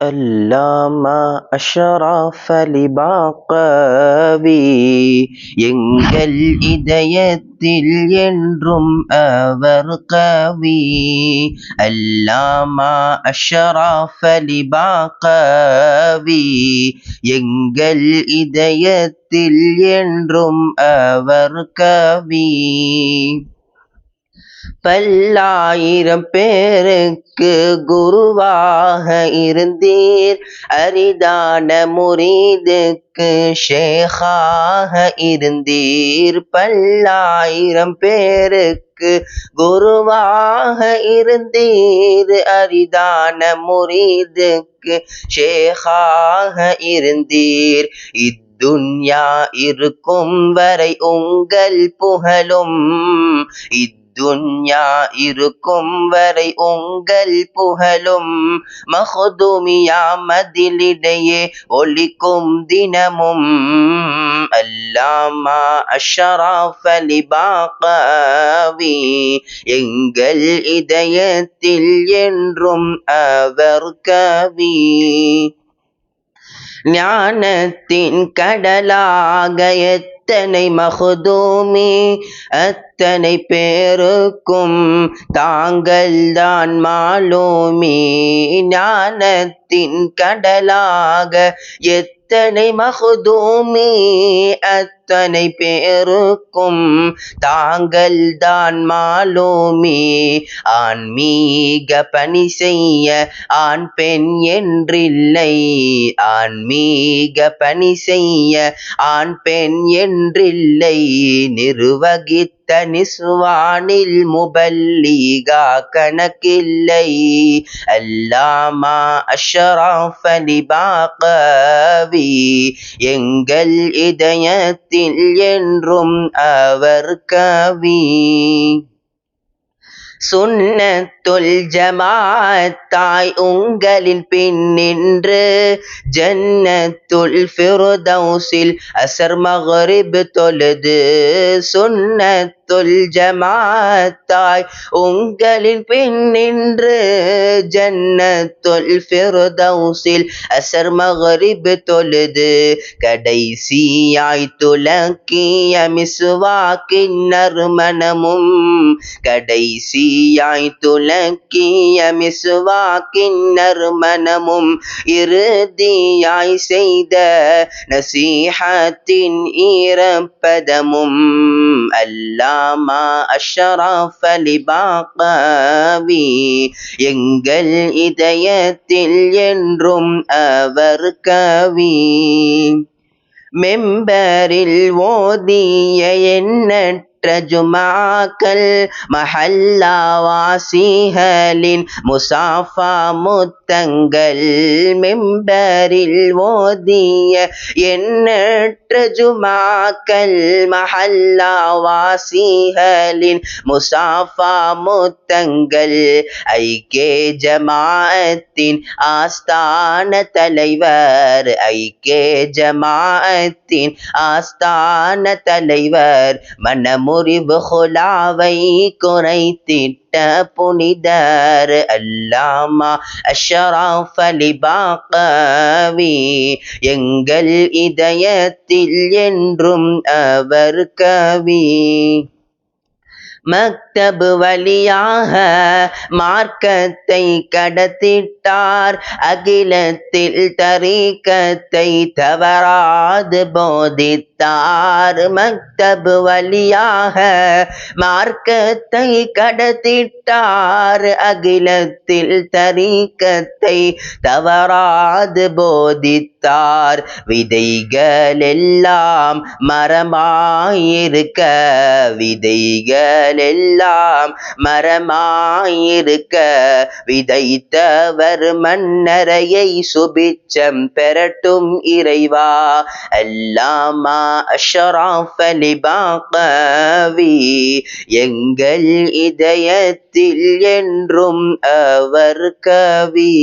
அல்லாமா அஷரஃப் அலி பாக்கவி எங்கள் இதயத்தில் என்றும் அவர் கவி அல்லாமா அஷரஃப் அலி பாக்கவி எங்கள் இதயத்தில் என்றும் அவர் கவி பல்லாயிரம் பேருக்கு குருவாக இருந்தீர். அரிதான முரீதுக்கு ஷேகாக இருந்தீர். பல்லாயிரம் பேருக்கு குருவாக இருந்தீர். அரிதான முரீதுக்கு ஷேகாக இருந்தீர். இத்துன்யா இருக்கும் வரை உங்கள் புகழும். இத் இத்துன்யா இருக்கும் வரை உங்கள் புகழும். மஹதுமியா மதிலிடையே ஒலிக்கும் தினமும். அல்லாமா அஷராஃப் அலி பாகவி எங்கள் இதயத்தில் என்றும் அவர் கவி. ஞானத்தின் கடலாக அத்தனை மகுதூமி அத்தனை பேருக்கும் தாங்கள் தான் மாலூமி. ஞானத்தின் கடலாக எத்தனை மகுதூமி அத்தனை பேருக்கும் தாங்கள் தான் மாலோமே. ஆன்மீக பணி செய்ய ஆண் பெண் என்றில்லை. ஆன்மீக பணி செய்ய ஆண் பெண் என்றில்லை. நிர்வகித்த நிசுவானில் முபல்லீகா கணக்கில்லை. அல்லாமா அஷராஃப் அலி பாகவி எங்கள் இதயத்தில் என்றும் அவர் கவி. சுன்னத்துல் ஜமாத்தாய் உங்களின் பின் நின்று ஜன்னத்துல் ஃபிர்தௌஸில் அசர் மக்ரிப் தொழுது சுன்னத்துல் ஜமாத்தாய் உங்களின் பின் நின்று ஜன்னத்துல் ஃபிர்தௌஸில் அசர் மக்ரிப் தொழுது கடைசியாய் துலக்கிய மிசுவாக்கின் நறுமணமும் கடைசியாய் துலக்கிய மிசுவாக்கின் நறுமணமும் இறுதியாய் செய்த நசீஹத்தின் ஈரப்பதமும் அல்லாமா அஷராஃப் அலி பாகவி எங்கள் இதயத்தில் என்றும் அவர் கவி. மெம்பரில் ஓதிய எண்ணற்ற ஜுமாக்கள் மஹல்லாவாசிகளின் முசாஃபா முத்தங்கள் மெம்பரில் ஓதிய எண்ணற்ற ஜுமாக்கள் மஹல்லா வாசிகளின் முசாஃபா முத்தங்கள் ஐக்கே ஜமாஅத்தின் ஆஸ்தான தலைவர் ஐக்கே ஜமாஅத்தின் ஆஸ்தான தலைவர் மனமு முறிவு ஹுலாவை குறைத்திட்ட புனிதர் அல்லாமா அஷராஃப் அலி பாகவி எங்கள் இதயத்தில் என்றும் அவர் கவி. மக்தபு வழியாக மார்க்கத்தை கடத்திட்டார். அகிலத்தில் தரீக்கத்தை தவறாது போதித்தார். மக்தபு வழியாக மார்க்கத்தை கடத்திட்டார். அகிலத்தில் தரீக்கத்தை தவறாது போதித்தார். விதைகள் எல்லாம் மரமாயிருக்க விதைகள் எல்லாம் மரமாயிருக்க விதைத்தவர் மன்னரையை சுபிச்சம் பெறட்டும் இறைவா. அல்லாமா அஷராஃப் அலி பாகவி எங்கள் இதயத்தில் என்றும் அவர் கவி.